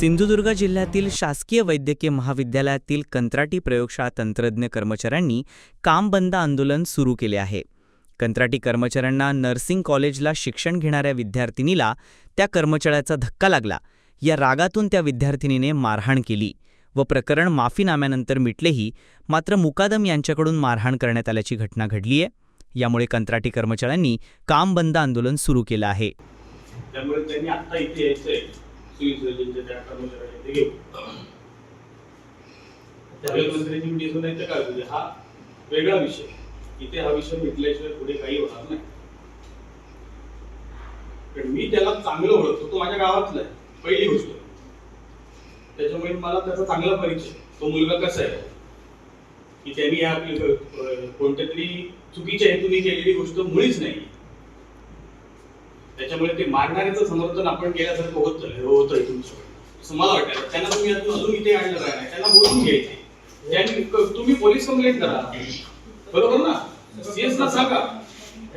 सिंधुदुर्ग जिल्ह्यातील शासकीय वैद्यकीय महाविद्यालयातील कंत्राटी प्रयोगशाळा तंत्रज्ञ कर्मचाऱ्यांनी काम बंद आंदोलन सुरू केले आहे. कंत्राटी कर्मचाऱ्यांना नर्सिंग कॉलेजला शिक्षण घेणाऱ्या विद्यार्थिनीला त्या कर्मचाऱ्याचा धक्का लागला. या रागातून त्या विद्यार्थिनीने मारहाण केली व प्रकरण माफीनाम्यानंतर मिटलेही मात्र मुकादम यांच्याकडून मारहाण करण्यात आल्याची घटना घडली आहे. यामुळे कंत्राटी कर्मचाऱ्यांनी काम बंद आंदोलन सुरू केलं आहे. त्यामुळे त्यांनी आता इथे यायचंय. सिव्हिल त्या काय म्हणजे हा वेगळा विषय. इथे हा विषय मिटल्याशिवाय पुढे काही होणार नाही. पण मी त्याला चांगलं ओळखतो. तो माझ्या गावातला आहे. पहिली गोष्ट. त्याच्यामुळे मला त्याचा चांगला परिचय. तो मुलगा कसा आहे? की त्यांनी या आपली कोणत्या तरी चुकीच्या हेतूने केलेली गोष्ट मुळीच नाही. त्याच्यामुळे ते मारणाऱ्याचं समर्थन आपण केल्यासारखं होत होतंय तुमचं. असं मला वाटतं त्यांना तुम्ही अजून अजून इथे आणलं काय नाही. त्यांना बोलून घ्यायचे. तुम्ही पोलीस कंप्लेंट करा. बरोबर ना? सीएस ला सांगा.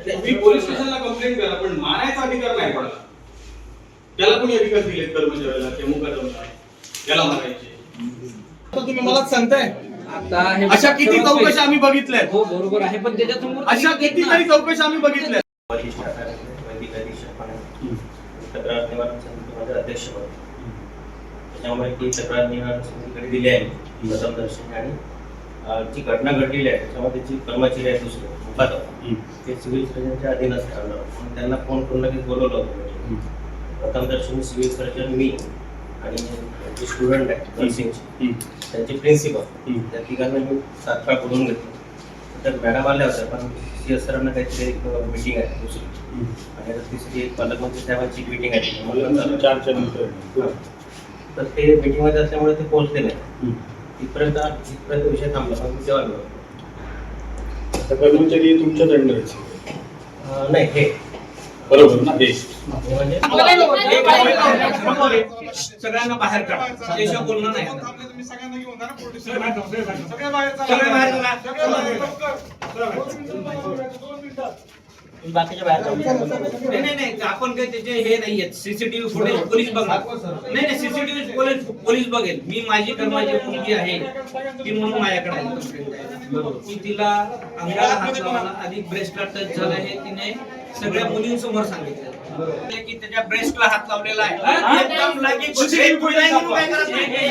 तुम्ही पोलीस स्टेशनला कंप्लेंट करा पण मारायचा अधिकार नाही पडला त्याला कोणी अधिकार दिलेत कर्मचाऱ्याला त्या मुकादमला त्याला मारायचे. तुम्ही मला सांगताय. आता हे अशा किती चौकशी आम्ही बघितल्यात? हो बरोबर आहे पण त्याच्यासमोर अशा कितीतरी चौकशी आम्ही बघितल्यात वरिष्ठ अधिकारी, वैदिक अधीक्षक आणि तक्रार निवारण समितीमध्ये अध्यक्ष पद त्याच्यामुळे ती तक्रार निवारण समितीकडे दिली आहे. प्रथमदर्शनी आणि अं, जी घटना घडलेली आहे त्याच्यामध्ये जी कर्मचारी आहे दुसरे मुखात ते सिव्हिल सर्जनच्या अधीन असतात म्हणून त्यांना फोन करून लगेच बोलवलं होतं प्रथमदर्शनी सिव्हिल सर्जन मी आणि जे स्टुडंट आहे नर्सिंगचे त्यांचे प्रिन्सिपल त्या तिघांना मी तात्काळ बोलून घेतलं. तर मॅडम आल्या होत्या पण सी एस सरांना काहीतरी एक मीटिंग आहे दुसरी. आणि आता तिसरी एक पालकमंत्री साहेबांची मीटिंग आहे. चारच्या नंतर तर ते मीटिंगमध्ये असल्यामुळे ते पोहोचले नाही इथपर्यंत इथपर्यंत विषय थांबला पण तेव्हा आलो. कर्मचारी तुमच्या दंडाचे नाही हे. बरोबर ना सगळ्यांना बाहेर काढा. त्याशिवाय बोलणं नाही. बाकीच्या बाहेर जाऊ. नाही नाही नाही आपण काही त्याचे हे नाहीये सीसीटीव्ही फुटेज पोलीस बघणार. नाही नाही सीसीटीव्ही पोलीस पोलीस बघेल. मी माझी कर्माची मुलगी आहे. ती म्हणून माझ्याकडे तिला अंगाला हात लावला अधिक ब्रेस्टला टच झालं हे तिने सगळ्या मुलींसमोर सांगितलं. की त्याच्या ब्रेस्टला हात लावलेला आहे. एकदम लगेच CCTV फुटेज काय करत नाही.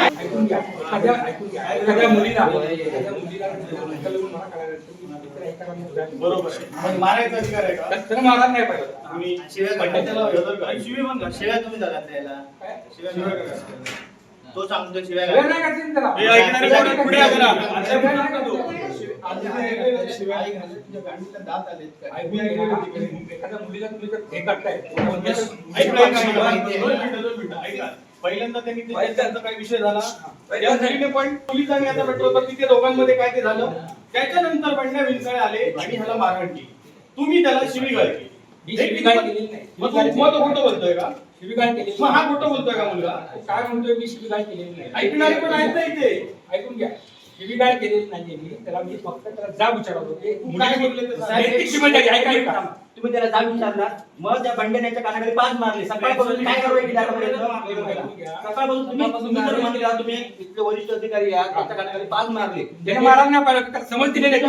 बरोबर मारायचा अधिकार आहे का? तुम्ही शिव्या. आणि शिव्या पण का? शिव्या तुम्ही झाला त्याला. शिव्या. तो सांगतो शिव्या पुढे या तू. पहिल्यांदा. त्यांनी त्यांचा काय विषय झाला. त्या मुलीने पण पोलिसांनी आता म्हटलं होतं की ते दोघांमध्ये काय ते झालं? त्याच्यानंतर बंड्या विंचळे आले आणि ह्याला मारहाण केली तुम्ही त्याला शिवीगाळ केली. मी शिवीगाळ केलेली नाही. मग तो मग तो खोटं बोलतोय का? शिवीगाळ केली मग हा खोटं बोलतोय का मुलगा? काय म्हणतोय मी शिवीगाळ केलेली नाही. ऐकणारे पण आहेत ना इथे. ऐकून घ्या. शिवीगाळ केलेली नाहीये मी त्याला मी फक्त त्याला जा विचारत होते. बोलले. नैतिक ऐका ऐका. तुम्ही त्याला जाब विचारला मग त्या बंड्याच्या कानाखाली पाच मारले. सकाळपासून काय कारवाई केली आतापर्यंत? सकाळपासून तुम्ही तुम्ही जर म्हणला तुम्ही इथले वरिष्ठ अधिकारी आहात त्याच्या कानाखाली पाच मारले. त्याने मारा नाही पाहिजे समज दिली नाही